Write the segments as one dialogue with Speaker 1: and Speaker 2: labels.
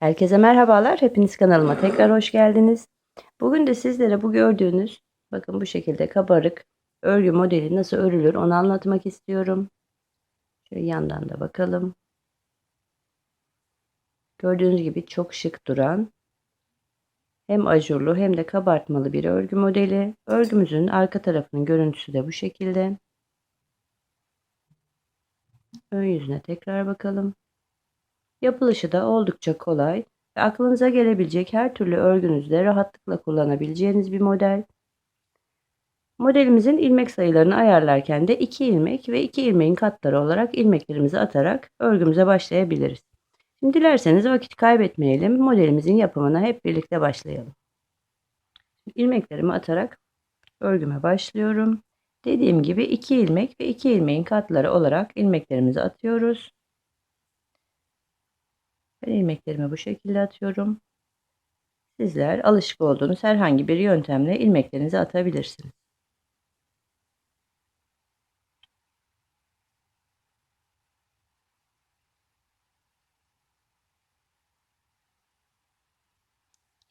Speaker 1: Herkese merhabalar. Hepiniz kanalıma tekrar hoş geldiniz. Bugün de sizlere bu gördüğünüz bakın bu şekilde kabarık örgü modeli nasıl örülür onu anlatmak istiyorum. Şöyle yandan da bakalım. Gördüğünüz gibi çok şık duran hem ajurlu hem de kabartmalı bir örgü modeli. Örgümüzün arka tarafının görüntüsü de bu şekilde. Ön yüzüne tekrar bakalım. Yapılışı da oldukça kolay ve aklınıza gelebilecek her türlü örgünüzde rahatlıkla kullanabileceğiniz bir model. Modelimizin ilmek sayılarını ayarlarken de 2 ilmek ve 2 ilmeğin katları olarak ilmeklerimizi atarak örgümüze başlayabiliriz. Şimdi dilerseniz vakit kaybetmeyelim. Modelimizin yapımına hep birlikte başlayalım. İlmeklerimi atarak örgüme başlıyorum. Dediğim gibi 2 ilmek ve 2 ilmeğin katları olarak ilmeklerimizi atıyoruz. Ben ilmeklerimi bu şekilde atıyorum. Sizler alışık olduğunuz herhangi bir yöntemle ilmeklerinizi atabilirsiniz.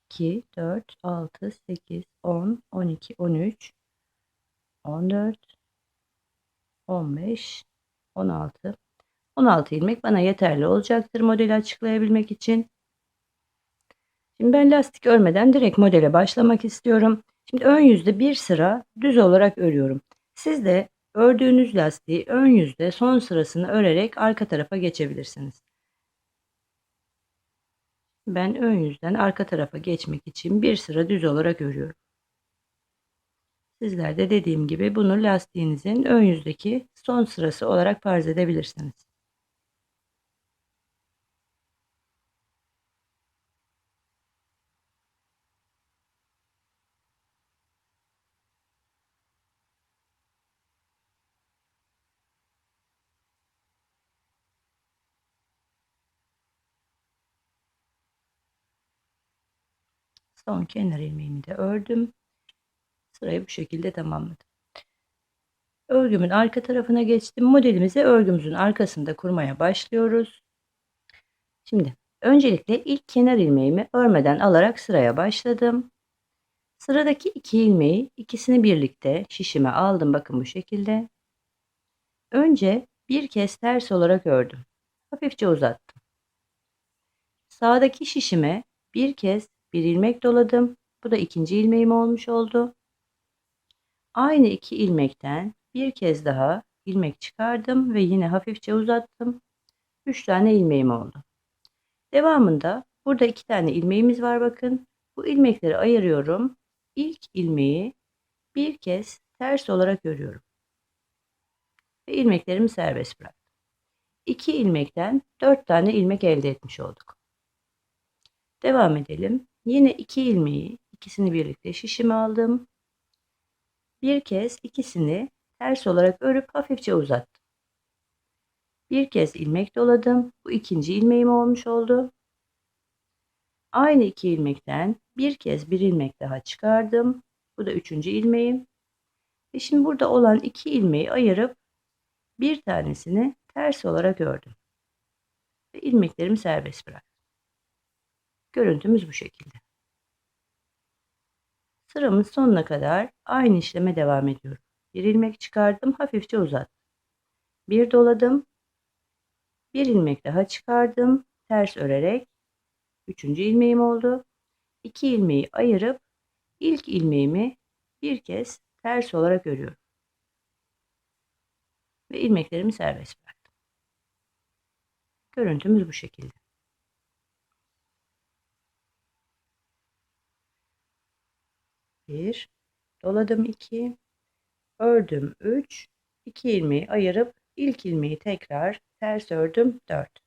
Speaker 1: İki, dört, altı, sekiz, on, on iki, on üç, on dört, on beş, on altı, 16 ilmek bana yeterli olacaktır modeli açıklayabilmek için. Şimdi ben lastik örmeden direkt modele başlamak istiyorum. Şimdi ön yüzde bir sıra düz olarak örüyorum. Siz de ördüğünüz lastiği ön yüzde son sırasını örerek arka tarafa geçebilirsiniz. Ben ön yüzden arka tarafa geçmek için bir sıra düz olarak örüyorum. Sizler de dediğim gibi bunu lastiğinizin ön yüzdeki son sırası olarak farz edebilirsiniz. Son kenar ilmeğimi de ördüm. Sırayı bu şekilde tamamladım. Örgümün arka tarafına geçtim. Modelimizi örgümüzün arkasında kurmaya başlıyoruz. Şimdi öncelikle ilk kenar ilmeğimi örmeden alarak sıraya başladım. Sıradaki iki ilmeği ikisini birlikte şişime aldım. Bakın bu şekilde. Önce bir kez ters olarak ördüm. Hafifçe uzattım. Sağdaki şişime bir kez bir ilmek doladım. Bu da ikinci ilmeğim olmuş oldu. Aynı iki ilmekten bir kez daha ilmek çıkardım ve yine hafifçe uzattım. 3 tane ilmeğim oldu. Devamında burada iki tane ilmeğimiz var bakın. Bu ilmekleri ayırıyorum. İlk ilmeği bir kez ters olarak örüyorum. Ve ilmeklerimi serbest bıraktım. 2 ilmekten 4 tane ilmek elde etmiş olduk. Devam edelim. Yine iki ilmeği ikisini birlikte şişime aldım. Bir kez ikisini ters olarak örüp hafifçe uzattım. Bir kez ilmek doladım. Bu ikinci ilmeğim olmuş oldu. Aynı iki ilmekten bir kez bir ilmek daha çıkardım. Bu da üçüncü ilmeğim. Ve şimdi burada olan iki ilmeği ayırıp bir tanesini ters olarak ördüm. Ve ilmeklerimi serbest bıraktım. Görüntümüz bu şekilde. Sıramın sonuna kadar aynı işleme devam ediyorum. Bir ilmek çıkardım, hafifçe uzattım. Bir doladım. Bir ilmek daha çıkardım, ters örerek. Üçüncü ilmeğim oldu. İki ilmeği ayırıp ilk ilmeğimi bir kez ters olarak örüyorum. Ve ilmeklerimi serbest bıraktım. Görüntümüz bu şekilde. Bir, doladım iki, ördüm üç, iki ilmeği ayırıp ilk ilmeği tekrar ters ördüm dört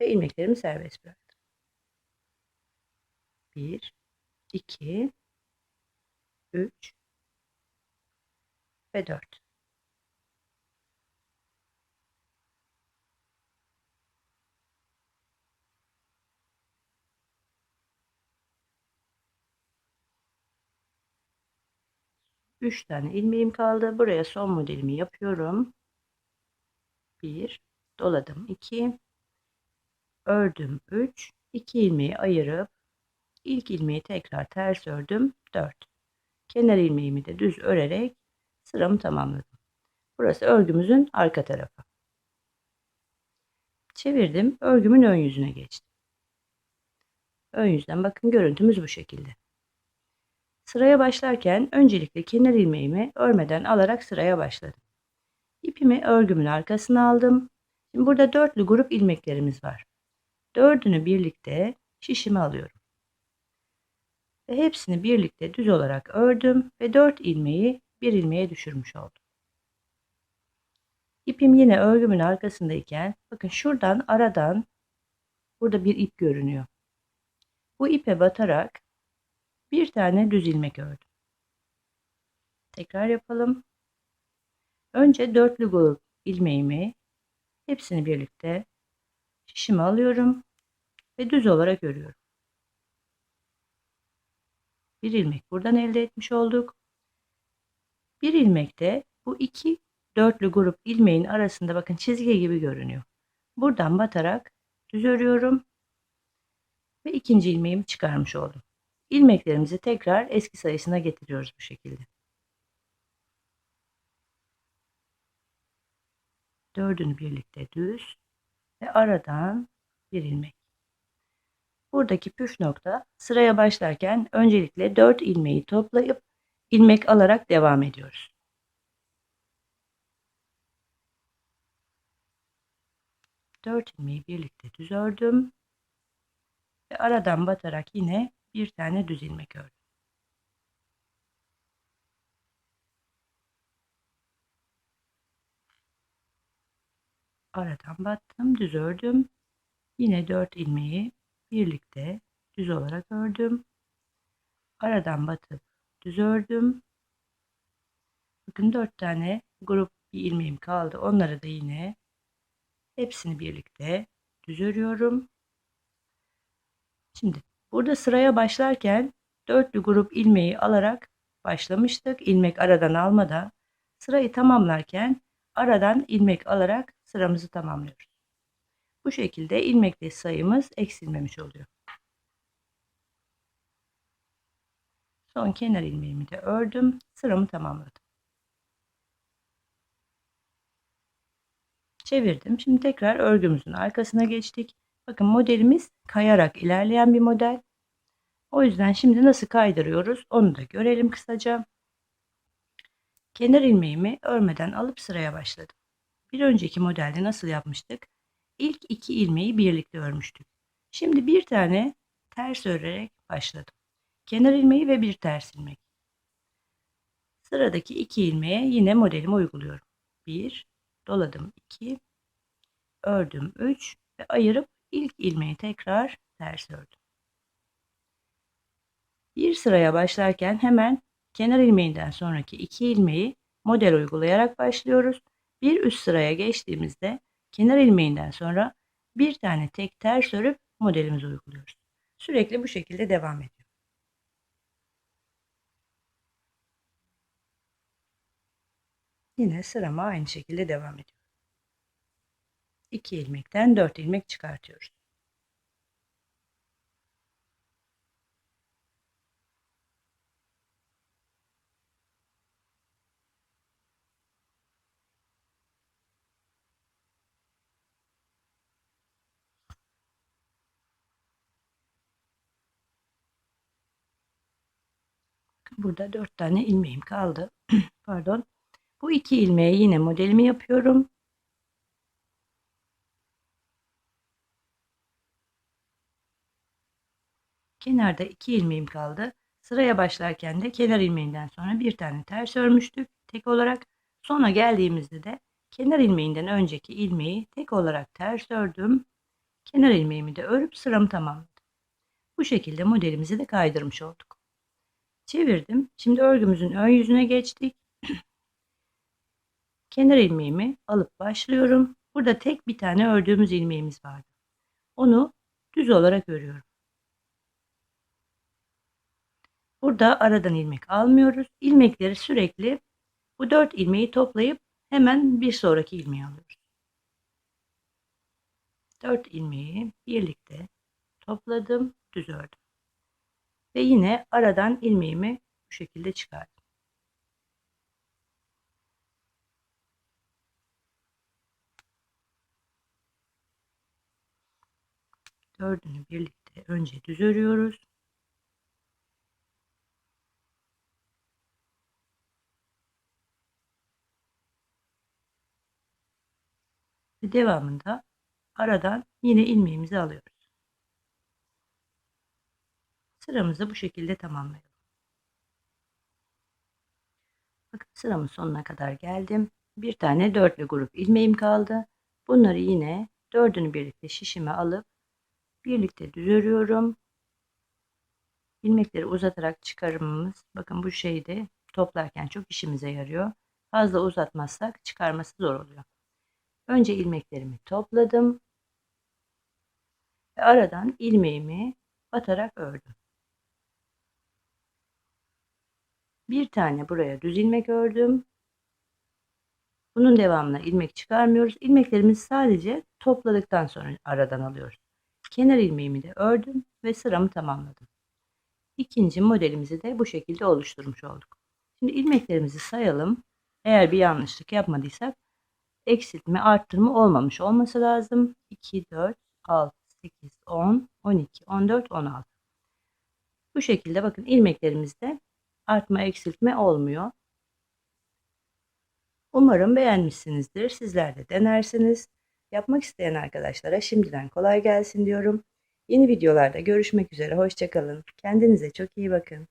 Speaker 1: ve ilmeklerimi serbest bıraktım. Bir, iki, üç ve dört. 3 tane ilmeğim kaldı. Buraya son modelimi yapıyorum. 1 doladım. 2 ördüm. 3 2 ilmeği ayırıp ilk ilmeği tekrar ters ördüm. 4 kenar ilmeğimi de düz örerek sıramı tamamladım. Burası örgümüzün arka tarafı. Çevirdim. Örgümün ön yüzüne geçtim. Ön yüzden bakın görüntümüz bu şekilde sıraya başlarken öncelikle kenar ilmeğimi örmeden alarak sıraya başladım ipimi örgümün arkasına aldım Şimdi burada dörtlü grup ilmeklerimiz var dördünü birlikte şişime alıyorum. Ve hepsini birlikte düz olarak ördüm ve 4 ilmeği bir ilmeğe düşürmüş oldum. İpim yine örgümün arkasındayken bakın şuradan aradan burada bir ip görünüyor. Bu ipe batarak bir tane düz ilmek ördüm. Tekrar yapalım. Önce dörtlü grup ilmeğimi hepsini birlikte şişime alıyorum ve düz olarak örüyorum. Bir ilmek buradan elde etmiş olduk. Bir ilmekte bu iki dörtlü grup ilmeğin arasında bakın çizgi gibi görünüyor. Buradan batarak düz örüyorum ve ikinci ilmeğimi çıkarmış oldum. İlmeklerimizi tekrar eski sayısına getiriyoruz bu şekilde. Dördünü birlikte düz ve aradan bir ilmek. Buradaki püf nokta sıraya başlarken öncelikle 4 ilmeği toplayıp ilmek alarak devam ediyoruz. Dört ilmeği birlikte düz ördüm ve aradan batarak yine bir tane düz ilmek ördüm. Aradan battım, düz ördüm. Yine 4 ilmeği birlikte düz olarak ördüm. Aradan batıp düz ördüm. Bakın 4 tane grup bir ilmeğim kaldı. Onları da yine hepsini birlikte düz örüyorum. Şimdi burada sıraya başlarken dörtlü grup ilmeği alarak başlamıştık. İlmek aradan almadan sırayı tamamlarken aradan ilmek alarak sıramızı tamamlıyoruz. Bu şekilde ilmekli sayımız eksilmemiş oluyor. Son kenar ilmeğimi de ördüm. Sıramı tamamladım. Çevirdim. Şimdi tekrar örgümüzün arkasına geçtik. Bakın modelimiz kayarak ilerleyen bir model. O yüzden şimdi nasıl kaydırıyoruz onu da görelim kısaca. Kenar ilmeğimi örmeden alıp sıraya başladım. Bir önceki modelde nasıl yapmıştık? İlk iki ilmeği birlikte örmüştük. Şimdi bir tane ters örerek başladım. Kenar ilmeği ve bir ters ilmek. Sıradaki iki ilmeğe yine modelimi uyguluyorum. 1, doladım 2, ördüm 3 ve ayırıp ilk ilmeği tekrar ters ördüm. Bir sıraya başlarken hemen kenar ilmeğinden sonraki iki ilmeği model uygulayarak başlıyoruz. Bir üst sıraya geçtiğimizde kenar ilmeğinden sonra bir tane tek ters örüp modelimizi uyguluyoruz. Sürekli bu şekilde devam ediyor. Yine sırama aynı şekilde devam ediyor. 2 ilmekten 4 ilmek çıkartıyoruz. Burada 4 tane ilmeğim kaldı. Pardon. Bu iki ilmeğe yine modelimi yapıyorum. Kenarda iki ilmeğim kaldı. Sıraya başlarken de kenar ilmeğinden sonra bir tane ters örmüştük tek olarak. Sonra geldiğimizde de kenar ilmeğinden önceki ilmeği tek olarak ters ördüm. Kenar ilmeğimi de örüp sıramı tamamladım. Bu şekilde modelimizi de kaydırmış olduk. Çevirdim. Şimdi örgümüzün ön yüzüne geçtik. Kenar ilmeğimi alıp başlıyorum. Burada tek bir tane ördüğümüz ilmeğimiz vardı. Onu düz olarak örüyorum. Burada aradan ilmek almıyoruz. İlmekleri sürekli bu dört ilmeği toplayıp hemen bir sonraki ilmeği alıyoruz. Dört ilmeği birlikte topladım, düz ördüm. Ve yine aradan ilmeğimi bu şekilde çıkardım. Dördünü birlikte önce düz örüyoruz. Ve devamında aradan yine ilmeğimizi alıyoruz. Sıramızı bu şekilde tamamlayalım. Bakın sıramın sonuna kadar geldim. Bir tane dörtlü grup ilmeğim kaldı. Bunları yine dördünü birlikte şişime alıp birlikte düz örüyorum. İlmekleri uzatarak çıkarımımız bakın bu şeyde toplarken çok işimize yarıyor. Fazla uzatmazsak çıkarması zor oluyor. Önce ilmeklerimi topladım. Ve aradan ilmeğimi batarak ördüm. Bir tane buraya düz ilmek ördüm. Bunun devamına ilmek çıkarmıyoruz. İlmeklerimizi sadece topladıktan sonra aradan alıyoruz. Kenar ilmeğimi de ördüm ve sıramı tamamladım. İkinci modelimizi de bu şekilde oluşturmuş olduk. Şimdi ilmeklerimizi sayalım. Eğer bir yanlışlık yapmadıysak eksiltme arttırma olmamış olması lazım. 2, 4, 6, 8, 10, 12, 14, 16. Bu şekilde bakın ilmeklerimizde artma eksiltme olmuyor. Umarım beğenmişsinizdir. Sizler de denersiniz. Yapmak isteyen arkadaşlara şimdiden kolay gelsin diyorum. Yeni videolarda görüşmek üzere. Hoşçakalın. Kendinize çok iyi bakın.